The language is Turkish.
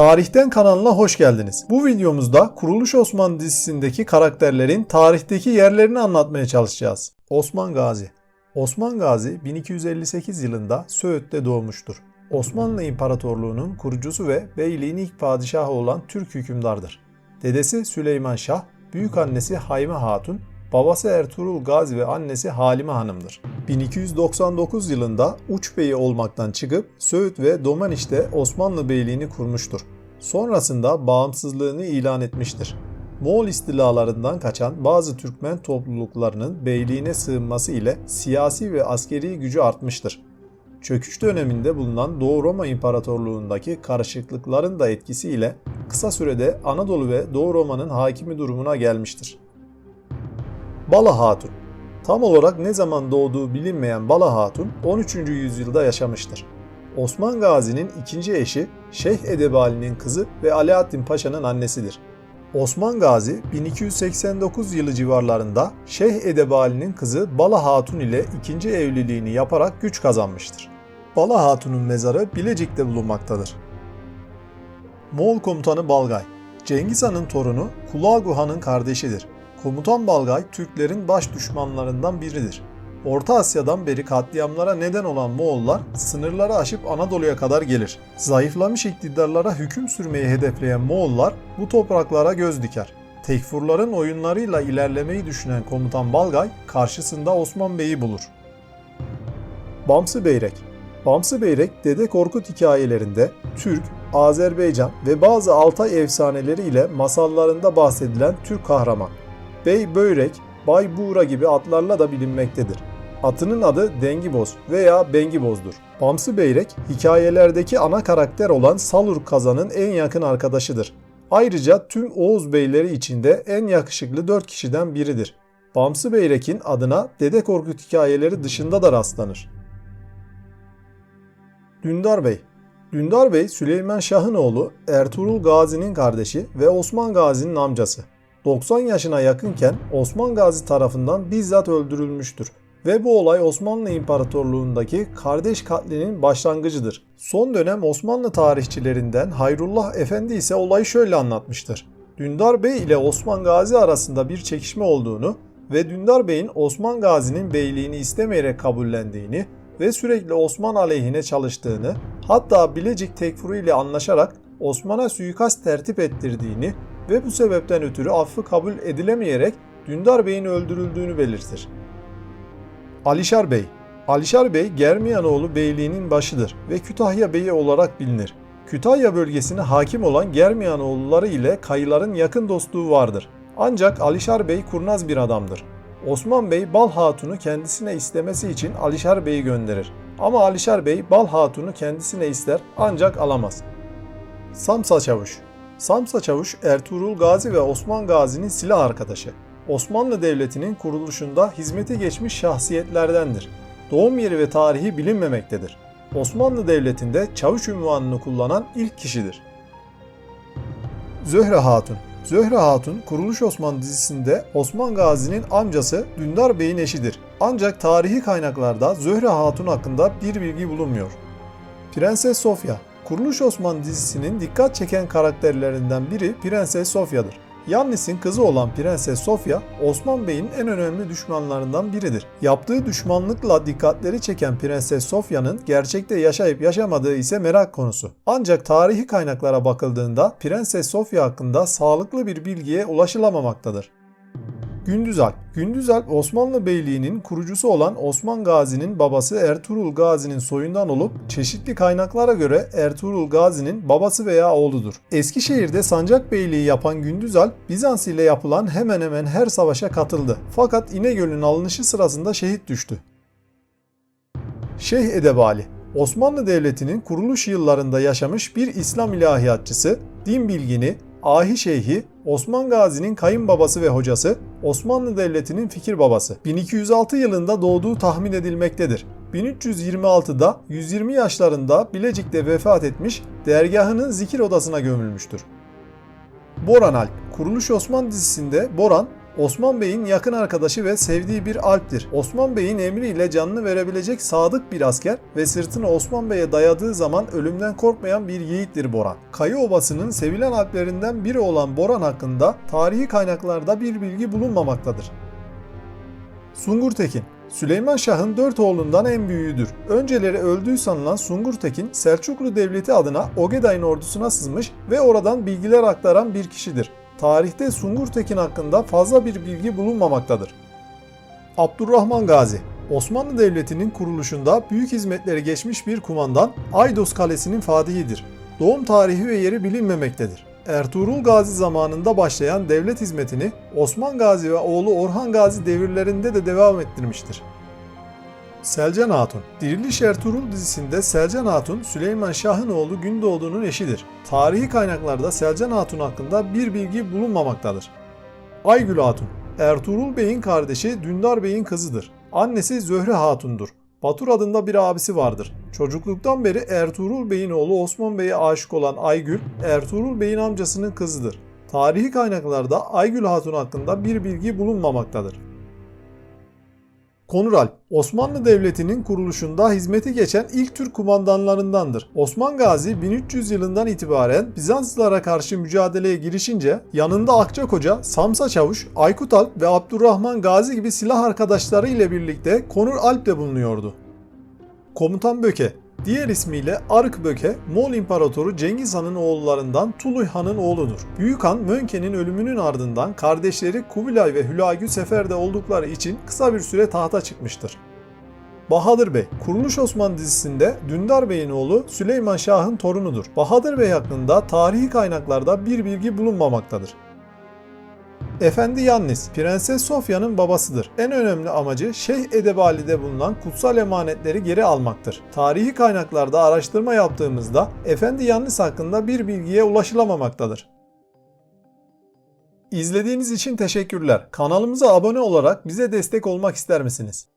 Tarihten kanalına hoş geldiniz. Bu videomuzda Kuruluş Osman dizisindeki karakterlerin tarihteki yerlerini anlatmaya çalışacağız. Osman Gazi Osman Gazi 1258 yılında Söğüt'te doğmuştur. Osmanlı İmparatorluğu'nun kurucusu ve beyliğin ilk padişahı olan Türk hükümdardır. Dedesi Süleyman Şah, büyük annesi Hayme Hatun, babası Ertuğrul Gazi ve annesi Halime Hanım'dır. 1299 yılında Uç Beyi olmaktan çıkıp Söğüt ve Domaniş'te Osmanlı Beyliğini kurmuştur. Sonrasında bağımsızlığını ilan etmiştir. Moğol istilalarından kaçan bazı Türkmen topluluklarının beyliğine sığınması ile siyasi ve askeri gücü artmıştır. Çöküş döneminde bulunan Doğu Roma İmparatorluğundaki karışıklıkların da etkisiyle kısa sürede Anadolu ve Doğu Roma'nın hakimi durumuna gelmiştir. Bala Hatun Tam olarak ne zaman doğduğu bilinmeyen Bala Hatun 13. yüzyılda yaşamıştır. Osman Gazi'nin ikinci eşi Şeyh Edebali'nin kızı ve Alaaddin Paşa'nın annesidir. Osman Gazi 1289 yılı civarlarında Şeyh Edebali'nin kızı Bala Hatun ile ikinci evliliğini yaparak güç kazanmıştır. Bala Hatun'un mezarı Bilecik'te bulunmaktadır. Moğol komutanı Balgay Cengiz Han'ın torunu Kulagu Han'ın kardeşidir. Komutan Balgay Türklerin baş düşmanlarından biridir. Orta Asya'dan beri katliamlara neden olan Moğollar sınırları aşıp Anadolu'ya kadar gelir. Zayıflamış iktidarlara hüküm sürmeyi hedefleyen Moğollar bu topraklara göz diker. Tekfurların oyunlarıyla ilerlemeyi düşünen komutan Balgay karşısında Osman Bey'i bulur. Bamsı Beyrek Bamsı Beyrek Dede Korkut hikayelerinde Türk, Azerbaycan ve bazı Altay efsaneleri ile masallarında bahsedilen Türk kahraman. Bey Böyrek, Bay Buğra gibi adlarla da bilinmektedir. Atının adı Dengiboz veya Bengiboz'dur. Bamsı Beyrek, hikayelerdeki ana karakter olan Salur Kazan'ın en yakın arkadaşıdır. Ayrıca tüm Oğuz beyleri içinde en yakışıklı 4 kişiden biridir. Bamsı Beyrek'in adına Dede Korkut hikayeleri dışında da rastlanır. Dündar Bey Dündar Bey Süleyman Şah'ın oğlu, Ertuğrul Gazi'nin kardeşi ve Osman Gazi'nin amcası. 90 yaşına yakınken Osman Gazi tarafından bizzat öldürülmüştür ve bu olay Osmanlı İmparatorluğundaki kardeş katlinin başlangıcıdır. Son dönem Osmanlı tarihçilerinden Hayrullah Efendi ise olayı şöyle anlatmıştır. Dündar Bey ile Osman Gazi arasında bir çekişme olduğunu ve Dündar Bey'in Osman Gazi'nin beyliğini istemeyerek kabullendiğini ve sürekli Osman aleyhine çalıştığını, hatta Bilecik tekfuru ile anlaşarak Osman'a suikast tertip ettirdiğini ve bu sebepten ötürü affı kabul edilemeyerek Dündar Bey'in öldürüldüğünü belirtir. Alişar Bey Alişar Bey Germiyanoğlu Beyliği'nin başıdır ve Kütahya Bey'i olarak bilinir. Kütahya bölgesine hakim olan Germiyanoğulları ile kayıların yakın dostluğu vardır. Ancak Alişar Bey kurnaz bir adamdır. Osman Bey Bal Hatun'u kendisine istemesi için Alişar Bey'i gönderir. Ama Alişar Bey Bal Hatun'u kendisine ister ancak alamaz. Samsa Çavuş Samsa Çavuş Ertuğrul Gazi ve Osman Gazi'nin silah arkadaşı. Osmanlı Devleti'nin kuruluşunda hizmete geçmiş şahsiyetlerdendir. Doğum yeri ve tarihi bilinmemektedir. Osmanlı Devleti'nde çavuş ünvanını kullanan ilk kişidir. Zöhre Hatun Zöhre Hatun, Kuruluş Osman dizisinde Osman Gazi'nin amcası Dündar Bey'in eşidir. Ancak tarihi kaynaklarda Zöhre Hatun hakkında bir bilgi bulunmuyor. Prenses Sofya Kuruluş Osman dizisinin dikkat çeken karakterlerinden biri Prenses Sofya'dır. Yannis'in kızı olan Prenses Sofya, Osman Bey'in en önemli düşmanlarından biridir. Yaptığı düşmanlıkla dikkatleri çeken Prenses Sofya'nın gerçekte yaşayıp yaşamadığı ise merak konusu. Ancak tarihi kaynaklara bakıldığında Prenses Sofya hakkında sağlıklı bir bilgiye ulaşılamamaktadır. Gündüzalp Gündüzalp Osmanlı Beyliği'nin kurucusu olan Osman Gazi'nin babası Ertuğrul Gazi'nin soyundan olup çeşitli kaynaklara göre Ertuğrul Gazi'nin babası veya oğludur. Eskişehir'de sancak beyliği yapan Gündüzalp Bizans ile yapılan hemen hemen her savaşa katıldı. Fakat İnegöl'ün alınışı sırasında şehit düştü. Şeyh Edebali Osmanlı Devleti'nin kuruluş yıllarında yaşamış bir İslam ilahiyatçısı, din bilgini, Ahi Şeyhi, Osman Gazi'nin kayınbabası ve hocası, Osmanlı Devleti'nin fikir babası. 1206 yılında doğduğu tahmin edilmektedir. 1326'da 120 yaşlarında Bilecik'te vefat etmiş, dergahının zikir odasına gömülmüştür. Boran Alp Kuruluş Osman dizisinde Boran, Osman Bey'in yakın arkadaşı ve sevdiği bir alptir. Osman Bey'in emriyle canını verebilecek sadık bir asker ve sırtını Osman Bey'e dayadığı zaman ölümden korkmayan bir yiğittir Boran. Kayı Obası'nın sevilen alplerinden biri olan Boran hakkında tarihi kaynaklarda bir bilgi bulunmamaktadır. Sungur Tekin Süleyman Şah'ın dört oğlundan en büyüğüdür. Önceleri öldüğü sanılan Sungur Tekin, Selçuklu Devleti adına Ogeday'ın ordusuna sızmış ve oradan bilgiler aktaran bir kişidir. Tarihte Sungur Tekin hakkında fazla bir bilgi bulunmamaktadır. Abdurrahman Gazi Osmanlı Devleti'nin kuruluşunda büyük hizmetleri geçmiş bir kumandan Aydos Kalesi'nin fatihidir. Doğum tarihi ve yeri bilinmemektedir. Ertuğrul Gazi zamanında başlayan devlet hizmetini Osman Gazi ve oğlu Orhan Gazi devirlerinde de devam ettirmiştir. Selcan Hatun Diriliş Ertuğrul dizisinde Selcan Hatun, Süleyman Şah'ın oğlu Gündoğdu'nun eşidir. Tarihi kaynaklarda Selcan Hatun hakkında bir bilgi bulunmamaktadır. Aygül Hatun Ertuğrul Bey'in kardeşi Dündar Bey'in kızıdır. Annesi Zöhre Hatun'dur. Batur adında bir abisi vardır. Çocukluktan beri Ertuğrul Bey'in oğlu Osman Bey'e aşık olan Aygül, Ertuğrul Bey'in amcasının kızıdır. Tarihi kaynaklarda Aygül Hatun hakkında bir bilgi bulunmamaktadır. Konur Alp, Osmanlı Devleti'nin kuruluşunda hizmeti geçen ilk Türk kumandanlarındandır. Osman Gazi 1300 yılından itibaren Bizanslılara karşı mücadeleye girişince yanında Akçakoca, Samsa Çavuş, Aykut Alp ve Abdurrahman Gazi gibi silah arkadaşları ile birlikte Konur Alp de bulunuyordu. Komutan Böke Diğer ismiyle Arık Böke, Moğol İmparatoru Cengiz Han'ın oğullarından Tuluy Han'ın oğludur. Büyük Han Mönke'nin ölümünün ardından kardeşleri Kubilay ve Hülagü seferde oldukları için kısa bir süre tahta çıkmıştır. Bahadır Bey, Kuruluş Osman dizisinde Dündar Bey'in oğlu Süleyman Şah'ın torunudur. Bahadır Bey hakkında tarihi kaynaklarda bir bilgi bulunmamaktadır. Efendi Yannis, Prenses Sofya'nın babasıdır. En önemli amacı Şeyh Edebali'de bulunan kutsal emanetleri geri almaktır. Tarihi kaynaklarda araştırma yaptığımızda Efendi Yannis hakkında bir bilgiye ulaşılamamaktadır. İzlediğiniz için teşekkürler. Kanalımıza abone olarak bize destek olmak ister misiniz?